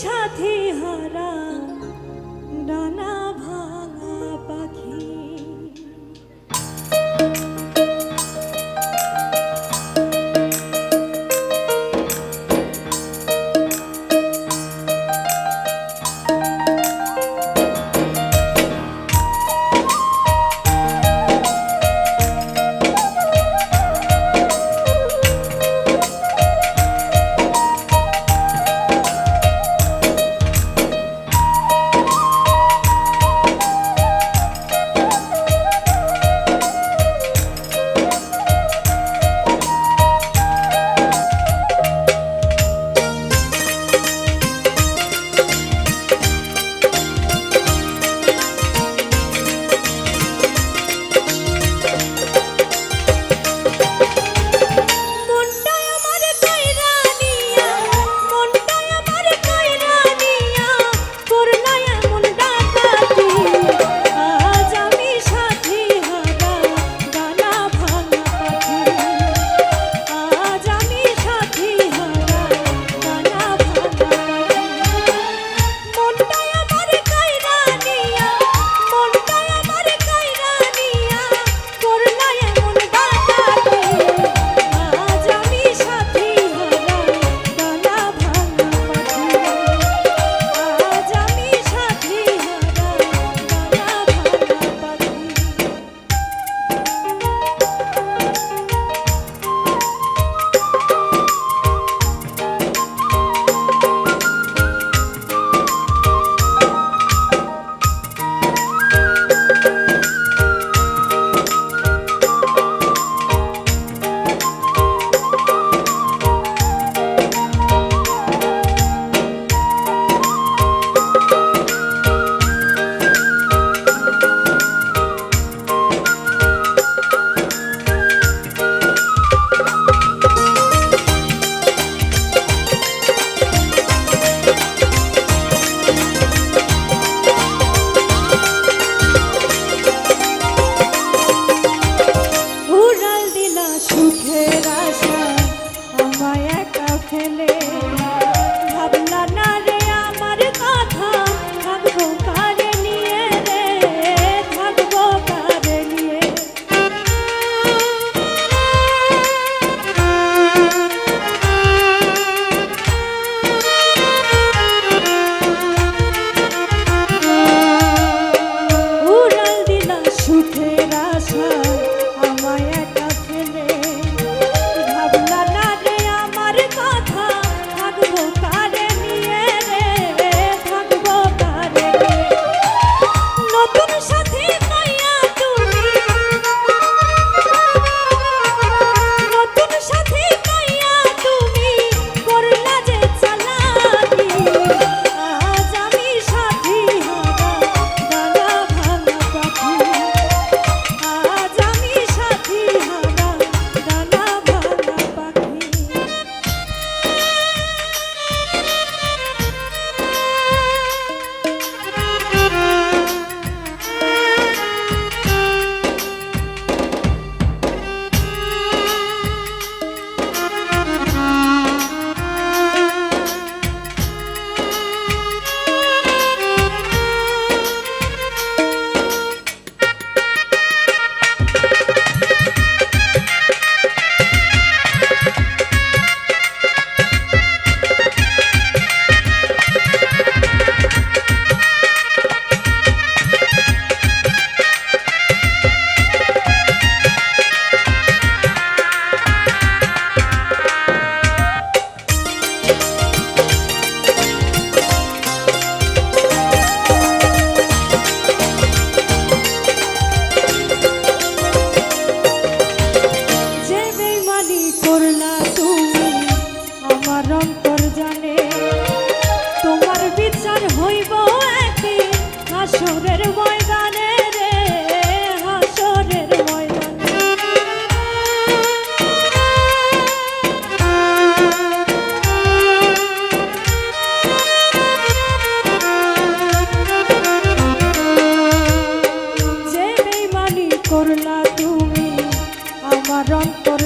সাথী অন্তর জানে, তোমার বিচার হইব একদিন হাসরের ময়দানে রে, হাসরের ময়দানে। যে বেমানি করলা তুমি, আমার অন্তর